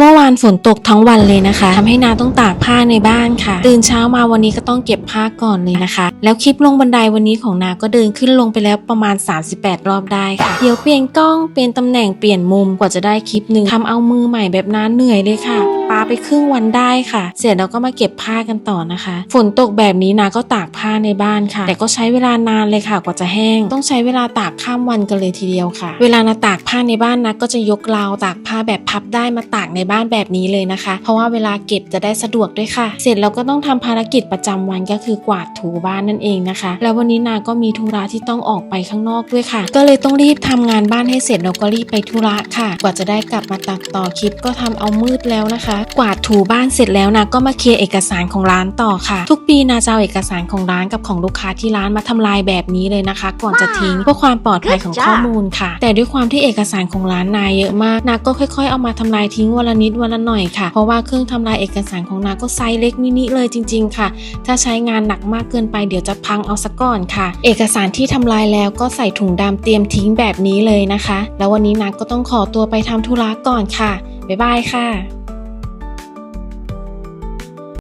เมื่อวานฝนตกทั้งวันเลยนะคะทำให้นาต้องตากผ้าในบ้านค่ะ ตื่นเช้ามาวันนี้ก็ต้องเก็บผ้าก่อนเลยนะคะ แล้วคลิปลงบันไดวันนี้ของนาก็เดินขึ้นลงไปแล้วประมาณ 38 รอบได้ค่ะ เดี๋ยวเปลี่ยนกล้องเปลี่ยนตำแหน่งเปลี่ยนมุมกว่าจะได้คลิปหนึ่งทำเอามือใหม่แบบน้าเหนื่อยเลยค่ะปาไปครึ่งวันได้ค่ะ เสร็จแล้วก็มาเก็บผ้ากันต่อนะคะ ฝนตกแบบนี้นาก็ตากผ้าในบ้านค่ะ แต่ก็ใช้เวลานานเลยค่ะ กว่าจะแห้ง ต้องใช้เวลาตากข้ามวันกันเลยทีเดียวค่ะ เวลานาตากผ้าในบ้านนะก็จะยกราวตากผ้าแบบพับได้มาตากในบ้านแบบนี้เลยนะคะ เพราะว่าเวลาเก็บจะได้สะดวกด้วยค่ะ เสร็จแล้วก็ต้องทำภารกิจประจำวันก็คือกวาดถูบ้านนั่นเองนะคะ แล้ววันนี้นาก็มีธุระที่ต้องออกไปข้างนอกด้วยค่ะ ก็เลยต้องรีบทำงานบ้านให้เสร็จแล้วก็รีบไปธุระค่ะ กว่าจะได้กลับมาตัดต่อคลิปก็ทำเอามืดแล้วนะคะ กวาดถูบ้านเสร็จแล้วนะก็มาเคลียร์เอกสารของร้านต่อค่ะ ทุกปีนาจะเอาเอกสารของร้านกับของลูกค้าที่ร้านมาทำลายแบบนี้เลยนะคะ ก่อนจะทิ้งเพื่อความปลอดภัยของข้อมูลค่ะ แต่ด้วยความที่เอกสารของร้านนายเยอะมากนาก็ค่อย ๆ เอามาทำลายทิ้งวันละนิดวันละหน่อยค่ะ เพราะว่าเครื่องทำลายเอกสารของนาก็ไซส์เล็กมินิเลยจริง ๆ ค่ะ ถ้าใช้งานหนักมากเกินไปเดี๋ยวจะพังเอาซะก่อนค่ะ เอกสารที่ทำลายแล้วก็ใส่ถุงดำเตรียมทิ้งแบบนี้เลยนะคะ แล้ววันนี้นาก็ต้องขอตัวไปทำธุระก่อนค่ะบ๊ายบายค่ะ